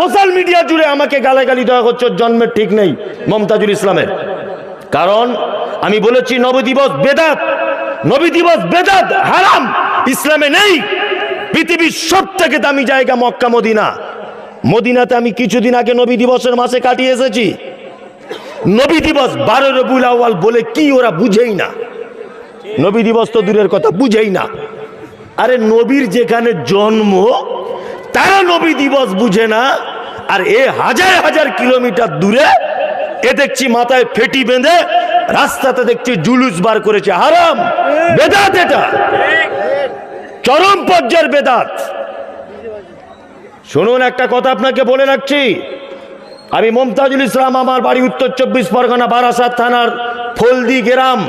Social media জুড়ে আমাকে গালাগালি দেওয়া হচ্ছে জন্মের ঠিক নেই, মমতাজুল ইসলামের। কারণ আমি বলেছি, নবী দিবস বেদাত, নবী দিবস বেদাত হারাম, ইসলামে নেই। পৃথিবীর সব থেকে দামি জায়গা মক্কা, মদিনা। মদিনাতে আমি কিছুদিন আগে নবী দিবসের মাসে কাটিয়ে এসেছি। নবী দিবস বারো রবুল আউয়াল বলে কি ওরা বুঝেই না। নবী দিবস তো দূরের কথা, বুঝেই না। আরে নবীর যেখানে জন্ম তারা নবী দিবস বুঝে না, আর এ হাজার হাজার কিলোমিটার দূরে এ দেখছি মাথায় ফেটি বেঁধে রাস্তাতে দেখছি জুলুস বার করেছে। হারাম, বেদাত এটা। চরম পর্যায়ের বেদাত। শুনুন, একটা কথা আপনাকে বলে রাখছি। আমি মমতাজুল ইসলাম, আমার বাড়ি উত্তর চব্বিশ পরগনা, বারাসাত থানার ফলদি গ্রাম।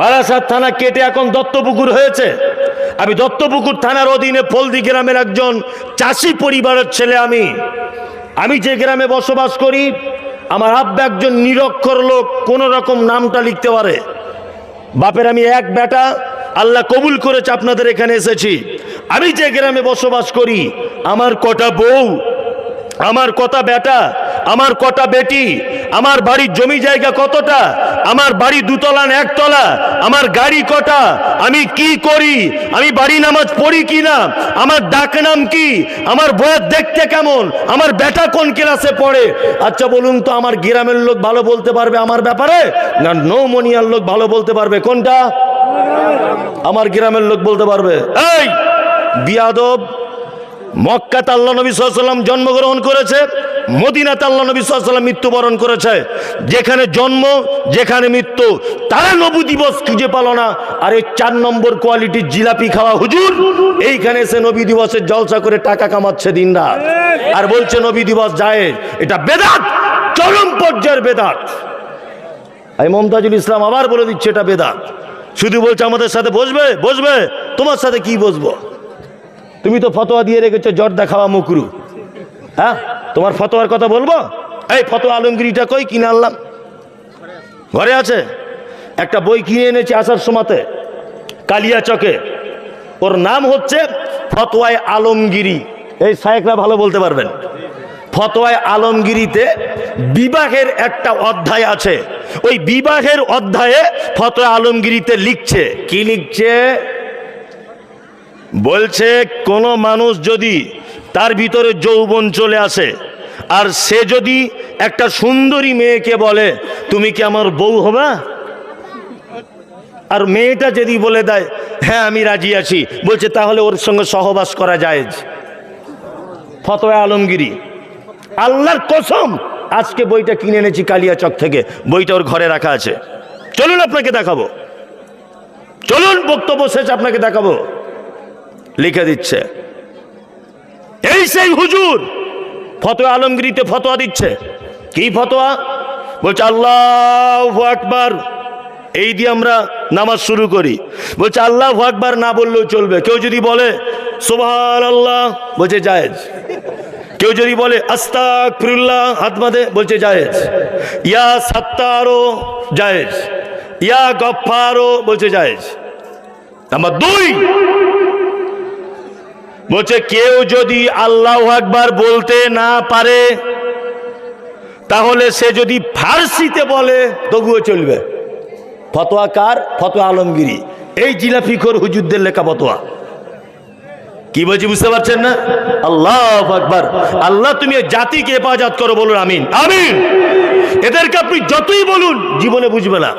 বারাসাত থানা কেটে এখন দত্তপুকুর হয়েছে। আমি দত্তপুকুর থানার অধীনে ফলদি গ্রামের একজন চাষি পরিবারের ছেলে আমি। আমি যে গ্রামে বসবাস করি, আমার আব্বা একজন নিরক্ষর লোক, কোন রকম নামটা লিখতে পারে। বাপের আমি এক বেটা, আল্লাহ কবুল করেছে, আপনাদের এখানে এসেছি। আমি যে গ্রামে বসবাস করি, আমার কটা বউ, আমার কটা বেটা আমার কটা বেটি? আমার বাড়ির জমি জায়গা কতটা? আমার বাড়ি দুতলা একতলা? আমার গাড়ি কটা? আমি কি করি? আমি বাড়ি নামাজ পড়ি কি না আমার ডাক নাম কি? আমার বয়স দেখতে কেমন? আমার বেটা কোন ক্লাসে পড়ে? আচ্ছা বলুন তো, আমার গ্রামের লোক ভালো বলতে পারবে আমার ব্যাপারে? না, নৌমনিয়ার লোক ভালো বলতে পারবে? কোনটা? আমার গ্রামের লোক বলতে পারবে? এই, বিয়াদব মক্কাতে আল্লাহ নবী সাল্লাম জন্মগ্রহণ করেছে, মদিনাতে আল্লাহ নবী সাল্লাম মৃত্যুবরণ করেছে। যেখানে জন্ম, যেখানে মৃত্যু, তারা নবু দিবস খুঁজে পালো না। আর এই চার নম্বর কোয়ালিটির জিলাপি খাওয়া হুজুর, এইখানে এসে নবী দিবসের জলসা করে টাকা কামাচ্ছে দিন রাত আর বলছে নবী দিবস যায় এটা বেদাত, চরম পর্যায়ের বেদাত। আমি মমতাজুল ইসলাম আবার বলে দিচ্ছে এটা বেদাত। শুধু বলছে আমাদের সাথে বসবে? বসবে? তোমার সাথে কি বসবো? তুমি তো ফতোয়া দিয়ে রেখেছো জর্দা খাওয়া মুকরু হ্যাঁ? তোমার ফতোয়ার কথা বলব? এই ফতোয়া আলমগিরিটা কই কিনে আনলাম? ঘরে আছে? একটা বই কিনে এনেছি আসার সময়তে কালিয়া চকে ওর নাম হচ্ছে ফতোয়ায় আলমগিরি। এই সাহেকরা ভালো বলতে পারবেন। ফতোয়ায় আলমগিরিতে বিবাহের একটা অধ্যায় আছে। ওই বিবাহের অধ্যায়ে ফতোয়া আলমগিরিতে লিখছে। কি লিখছে? বলছে, কোনো মানুষ যদি তার ভিতরে যৌবন চলে আসে, আর সে যদি একটা সুন্দরী মেয়েকে বলে, তুমি কি আমার বউ হবা? আর মেয়েটা যদি বলে দেয় হ্যাঁ আমি রাজি আছি। বলছে, তাহলে ওর সঙ্গে সহবাস করা যায় ফতোয়া আলমগিরি আল্লাহর কসম, আজকে বইটা কিনে এনেছি কালিয়াচক থেকে। বইটা ওর ঘরে রাখা আছে। চলুন আপনাকে দেখাবো। চলুন, বক্তব্য শেষ আপনাকে দেখাবো। লিখে দিচ্ছে। এই সেই হুজুর ফতোয়া আলমগিরিতে ফতোয়া দিচ্ছে। কি ফতোয়া? বলছে, আল্লাহ আকবার। এই দিয়ে আমরা নামাজ শুরু করি। বলছে, আল্লাহ আকবার না বললেও চলবে। কেউ যদি বলে সোভাল আল্লাহ বলছে, জায়েজ। কেউ যদি বলে আস্তাক ফিরুল্লাহ হাত বাঁধে, বলছে, জায়েজ। ইয়া সাত্তারও জায়েজ। ইয়া গফারও বলছে, জায়েজ। নাম্বার দুই বলছে, কেউ যদি আল্লাহ আকবার বলতে না পারে, তাহলে সে যদি ফার্সিতে বলে, তবুও চলবে। ফতোয়া কার? ফতোয়া আলমগিরি এই জিলাফিখোর হুজুরদের লেখা ফতোয়া। কি বলছি, বুঝতে পারছেন না? আল্লাহ আকবার। আল্লাহ, তুমি জাতিকে হেফাজত করো, বলুন, আমিন। আমিন! এদেরকে আপনি যতই বলুন, জীবনে বুঝবে না।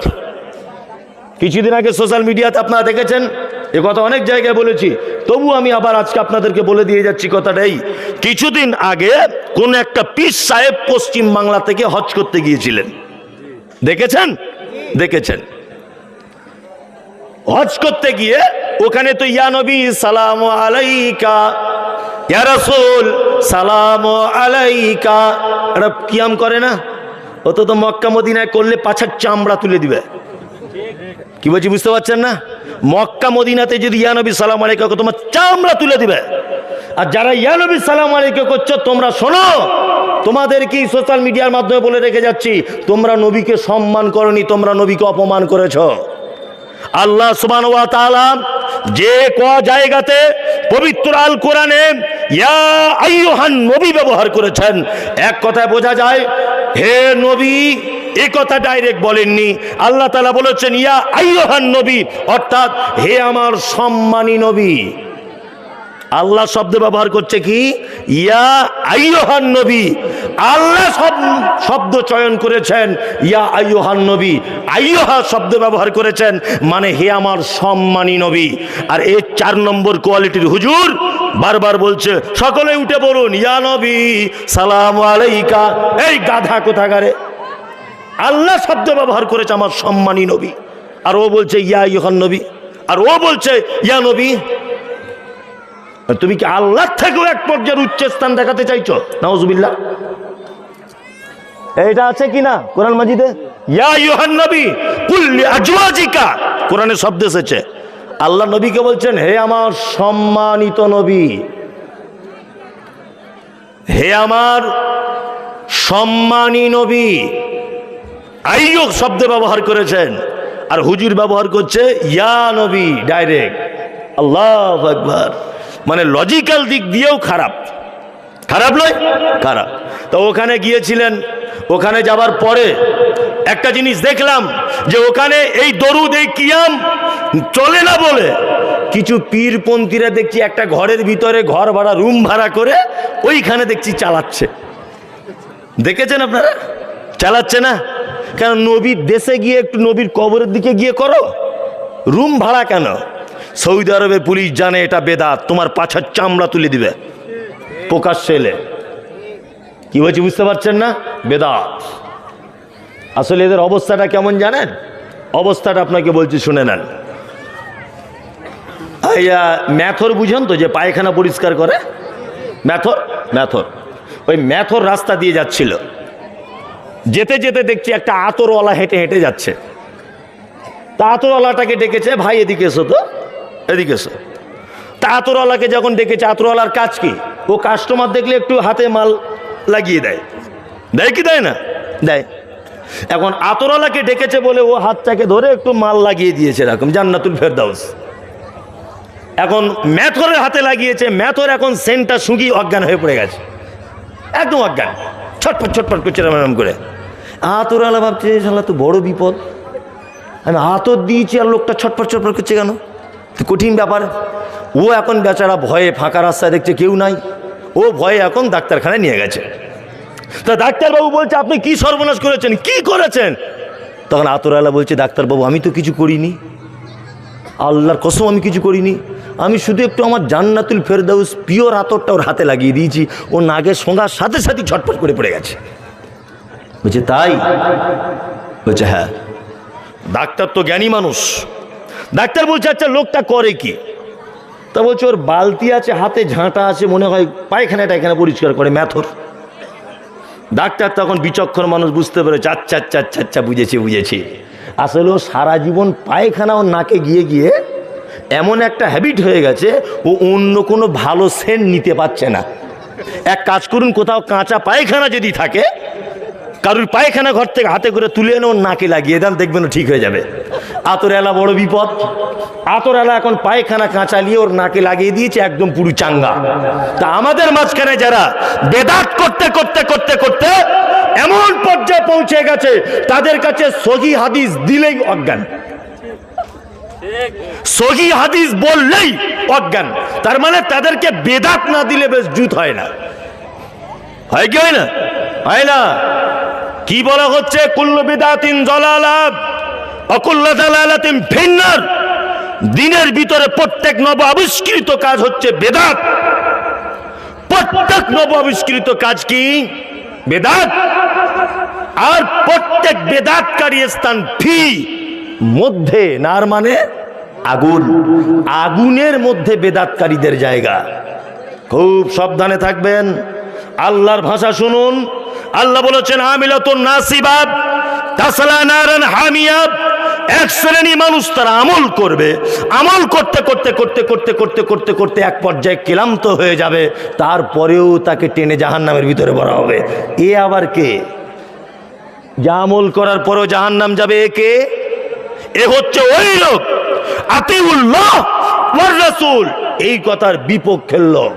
কিছুদিন আগে সোশ্যাল মিডিয়াতে আপনারা দেখেছেন এ কথা অনেক জায়গায় বলেছি। তবু আমি আবার আজকে আপনাদেরকে বলে দিয়ে যাচ্ছি কথাটাই কিছুদিন আগে কোন একটা পিস সাহেব পশ্চিম বাংলা থেকে হজ করতে গিয়েছিলেন। দেখেছেন? দেখেছেন। হজ করতে গিয়ে ওখানে তো, ইয়া নবী, সালাম আলাইকা, ইয়া রাসূল, সালাম আলাইকা। এটা কিয়াম করে না? ও তো তো মক্কা, মদিনায় করলে পাছার চামড়া তুলে দিবে। কি বলছি, বুঝতে পারছেন না? মক্কা মদিনাতে যদি ইয়ানবী সালাম আলাইকা তোমার চামড়া তুলে দিবে। আর যারা ইয়ানবী সালাম আলাইকা করছ, তোমরা শোনো। তোমাদের কি সোশ্যাল মিডিয়ার মাধ্যমে বলে রেখে যাচ্ছি, তোমরা নবীকে সম্মান করনি, তোমরা নবীকে অপমান করেছ। আল্লাহ সুবান যে ক জায়গাতে পবিত্র আল কোরআনে ইয়া নবী ব্যবহার করেছেন, এক কথায় বোঝা যায়, হে নবী এ কথা ডাইরেক্ট বলেননি। আল্লাহ তালা বলেছেন, ইয়া আইয়ুহান নবী অর্থাৎ, হে আমার সম্মানী নবী আল্লাহ শব্দ ব্যবহার করছে কি? ইয়া আইয়ুহান নবী আল্লাহ শব- শব্দ চয়ন করেছেন, ইয়া আইয়ুহান নবী আইয়ুহা শব্দ ব্যবহার করেছেন মানে হে আমার সম্মানী নবী আর এর চার নম্বর কোয়ালিটির হুজুর বারবার বলছে, সকলে উঠে বলুন, ইয়া নবী, সালাম আলাইকা এই গাধা কোথাকারে? আল্লাহ শব্দ ব্যবহার করেছে আমার সম্মানী নবী। আর ও বলছে, ইয়া ইহান নবী। আর ও বলছে, ইয়া নবী। তুমি কি আল্লাহ থেকেও এক পর্যায়ের উচ্চ স্থান দেখাতে চাইছো? নাউজুবিল্লাহ। এটা আছে কি না কোরআন মাজিদে? ইয়া ইউহান নবী কুল্লি কোরআনে শব্দ এসেছে। আল্লাহ নবীকে বলছেন, হে আমার সম্মানিত নবী, হে আমার সম্মানী নবী আইয়ক শব্দ ব্যবহার করেছেন। আর হুজুর ব্যবহার করছে, ইয়া নবী, ডাইরেক্ট। আল্লাহ আকবার। মানে লজিক্যাল দিক দিয়েও খারাপ। খারাপ নয়? খারাপ। তো ওখানে গিয়েছিলেন, ওখানে যাবার পরে একটা জিনিস দেখলাম যে ওখানে এই দরুদ, এই কিয়াম চলে না বলে কিছু পীরপন্থীরা দেখছি একটা ঘরের ভিতরে ঘর ভাড়া, রুম ভাড়া করে ওইখানে দেখছি চালাচ্ছে। দেখেছেন আপনারা? চালাচ্ছে না? কেন নবীর দেশে গিয়ে একটু নবীর কবরের দিকে গিয়ে করো? রুম ভাড়া কেন? সৌদি আরবের পুলিশ জানে এটা বেদাত, তোমার পাছার চামড়া তুলে দিবে। প্রকাশ এলে। কি বলছি বুঝতে পারছেন না? বেদাত। আসলে এদের অবস্থাটা কেমন জানেন? অবস্থাটা আপনাকে বলছি, শুনে নেন। ম্যাথর বুঝেন তো যে পায়খানা পরিষ্কার করে? ম্যাথর? ম্যাথর। ওই ম্যাথর রাস্তা দিয়ে যাচ্ছিল। যেতে যেতে দেখছি একটা আতরওয়ালা হেঁটে হেঁটে যাচ্ছে। তা আতরওয়ালাটাকে ডেকেছে, ভাই, এদিকে এসো তো, এদিকে এসো। তা আতরওয়ালাকে যখন ডেকেছে, আতরওয়ালার কাজ কি? ও কাস্টমার দেখলে একটু হাতে মাল লাগিয়ে দেয়। দেয় কি দেয় না? দেয়। এখন আতরওয়ালাকে ডেকেছে বলে ও হাতটাকে ধরে একটু মাল লাগিয়ে দিয়েছে এরকম, জান্নাতুল ফেরদাউস। এখন ম্যাথরের হাতে লাগিয়েছে, ম্যাথর এখন সেন্টটা শুকিয়ে অজ্ঞান হয়ে পড়ে গেছে। একদম অজ্ঞান। ছটফট ছটফট করছে এরম এরম করে আতরওয়ালা ভাবছে শালা তো বড় বিপদ। আমি হাতও দিয়েছি আর লোকটা ছটফট ছটফট করছে কেন? কঠিন ব্যাপার। ও এখন বেচারা ভয়ে ফাঁকা রাস্তায় দেখছে কেউ নাই। ও ভয়ে এখন ডাক্তারখানায় নিয়ে গেছে। তা ডাক্তারবাবু বলছে, আপনি কি সর্বনাশ করেছেন? কি করেছেন? তখন আতরওয়ালা বলছে, ডাক্তারবাবু, আমি তো কিছু করিনি। আল্লাহর কসম আমি কিছু করিনি। আমি শুধু একটু আমার জান্নাতুল ফেরদাউস পিওর আতরটা ওর হাতে লাগিয়ে দিয়েছি। ও নাগের সঙ্গার সাথে সাথে ছটফট করে পড়ে গেছে। বলছে, তাই? বলছে হ্যাঁ। ডাক্তার তো জ্ঞানী মানুষ। ডাক্তার বলছে আচ্ছা লোকটা করে কি? তা বলছে, ওর বালতি আছে, হাতে ঝাঁটা আছে, মনে হয় পায়খানা টায়খানা পরিষ্কার করে, ম্যাথর। ডাক্তার তখন বিচক্ষণ মানুষ, বুঝতে পেরেছে আচ্ছা আচ্ছা আচ্ছা আচ্ছা বুঝেছি বুঝেছি। আসলে ও সারা জীবন পায়খানা ওর নাকে গিয়ে গিয়ে এমন একটা হ্যাবিট হয়ে গেছে, ও অন্য কোনো ভালো সেন্ট নিতে পারছে না। এক কাজ করুন, কোথাও কাঁচা পায়খানা যদি থাকে কারুর পায়খানা ঘর থেকে হাতে করে তুলে এনে ওর নাকে লাগিয়ে দেন, দেখবেন ঠিক হয়ে যাবে। আতর এলা বড় বিপদ। আতর এলা এখন পায়খানা কাঁচা নিয়ে ওর নাকে লাগিয়ে দিয়েছে একদম পুরো চাঙ্গা। তা আমাদের মাঝখানে যারা বেদাত করতে করতে করতে করতে এমন পর্যায়ে পৌঁছে গেছে, তাদের কাছে সহি হাদিস দিলেই অজ্ঞান। সহি হাদিস বললেই অজ্ঞান। তার মানে তাদেরকে বেদাত না দিলে বেশ জুত হয় না। হয় কি হয় না? হয় না? কি বলা হচ্ছে? অকুল্লা দিনের ভিতরে প্রত্যেক নব আবিষ্কৃত কাজ হচ্ছে বেদাত। প্রত্যেক নব আবিষ্কৃত কাজ কি? বেদাত। আর প্রত্যেক বেদাতকারী স্থান ফি, মধ্যে নার মানে আগুন। আগুনের মধ্যে বেদাতকারীদের জায়গা। খুব সাবধানে থাকবেন। আল্লাহর ভাষা শুনুন। আল্লাহ বলেছেন আমিলাতুন নাসিবাব তাসলা নারান হামিয়াব এক শ্রেণি মানুষ তারা আমল করবে। আমল করতে করতে করতে করতে করতে করতে করতে এক পর্যায়ে ক্লান্ত হয়ে যাবে। তারপরেও তাকে টেনে জাহান্নামের ভিতরে ভরা হবে। এ আবার কে? যা আমল করার পরেও জাহান্নাম যাবে এ কে? এ হচ্ছে ওই লোক, আতিউল্লাহ রাসূল। এই কথার বিপক্ষের লোক।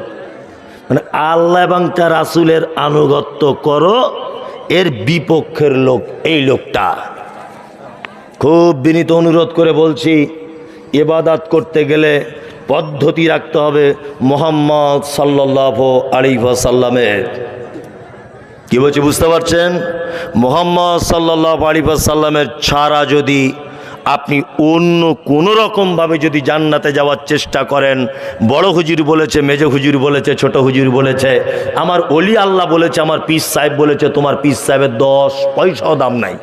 মানে আল্লাহ এবং তার রাসুলের আনুগত্য করো, এর বিপক্ষের লোক এই লোকটা। খুব বিনীত অনুরোধ করে বলছি এবাদাত করতে গেলে পদ্ধতি রাখতে হবে মোহাম্মদ সাল্লাহ আলী সাল্লামের কি বলছি বুঝতে পারছেন? মোহাম্মদ সাল্লাহ আলী সাল্লামের ছাড়া যদি আপনি অন্য কোনো রকমভাবে যদি জান্নাতে যাওয়ার চেষ্টা করেন, বড় হুজুর বলেছে, মেজ হুজুর বলেছে, ছোট হুজুর বলেছে, আমার অলি আল্লাহ বলেছে, আমার পিস সাহেব বলেছে, তোমার পিস সাহেবের দশ পয়সাও দাম নাই।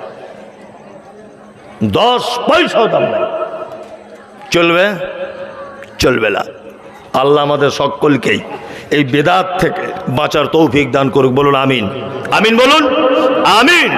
দশ পয়সাও দাম নাই। চলবে? চলবে না। আল্লাহ আমাদের সকলকেই এই বেদাত থেকে বাঁচার তৌফিক দান করুক। বলুন আমিন। আমিন বলুন? আমিন।